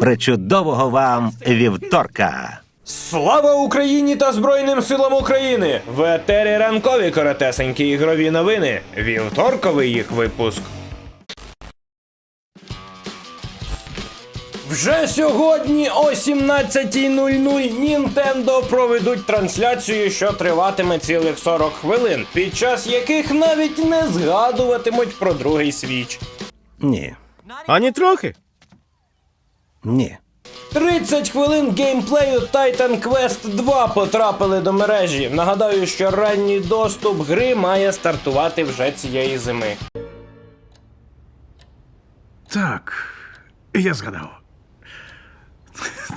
Причудового вам вівторка! Слава Україні та Збройним силам України! В етері ранкові коротесенькі ігрові новини. Вівторковий їх випуск. Вже сьогодні о 17.00 Нінтендо проведуть трансляцію, що триватиме цілих 40 хвилин, під час яких навіть не згадуватимуть про другий свіч. Ні, Ані трохи. Ні. 30 хвилин геймплею Titan Quest 2 потрапили до мережі. Нагадаю, що ранній доступ гри має стартувати вже цієї зими. Так, я згадав.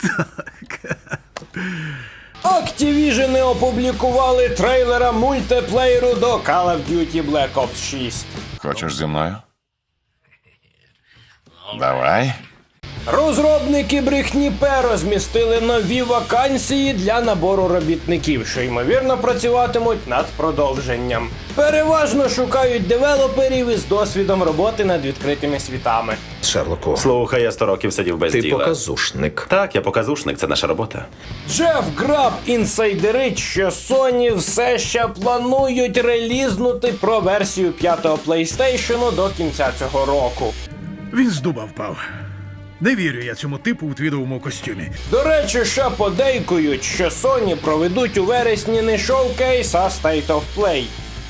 так. Activision опублікували трейлера мультиплеєру до Call of Duty Black Ops 6. Хочеш зі мною? Давай. Розробники брехні П розмістили нові вакансії для набору робітників, що ймовірно працюватимуть над продовженням. Переважно шукають девелоперів із досвідом роботи над відкритими світами. Шерлоку, Слухай, я сто років сидів без ти діла. показушник. Так, я показушник, це наша робота. Джеф Граб інсайдерить, що Sony все ще планують релізнути про версію п'ятого PlayStation до кінця цього року. Він з дуба впав. Не вірю я цьому типу у твідовому костюмі. До речі, ще подейкують, що Sony проведуть у вересні не шоукейс, а State of Play,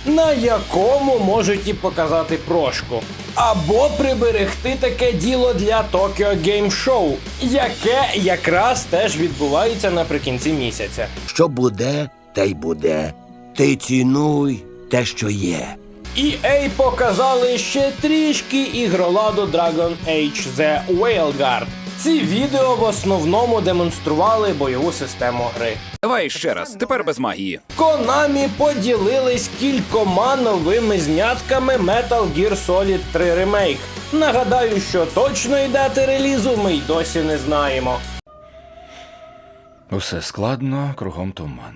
на якому можуть і показати прошку. Або приберегти таке діло для Tokyo Game Show, яке якраз теж відбувається наприкінці місяця. Що буде, те й буде. Ти цінуй те, що є. EA показали ще трішки ігроладу Dragon Age The Whaleguard. Ці відео в основному демонстрували бойову систему гри. Давай ще раз, тепер без магії. Konami поділились кількома новими знятками Metal Gear Solid 3 Remake. Нагадаю, що точної дати релізу ми й досі не знаємо. Усе складно, кругом туман.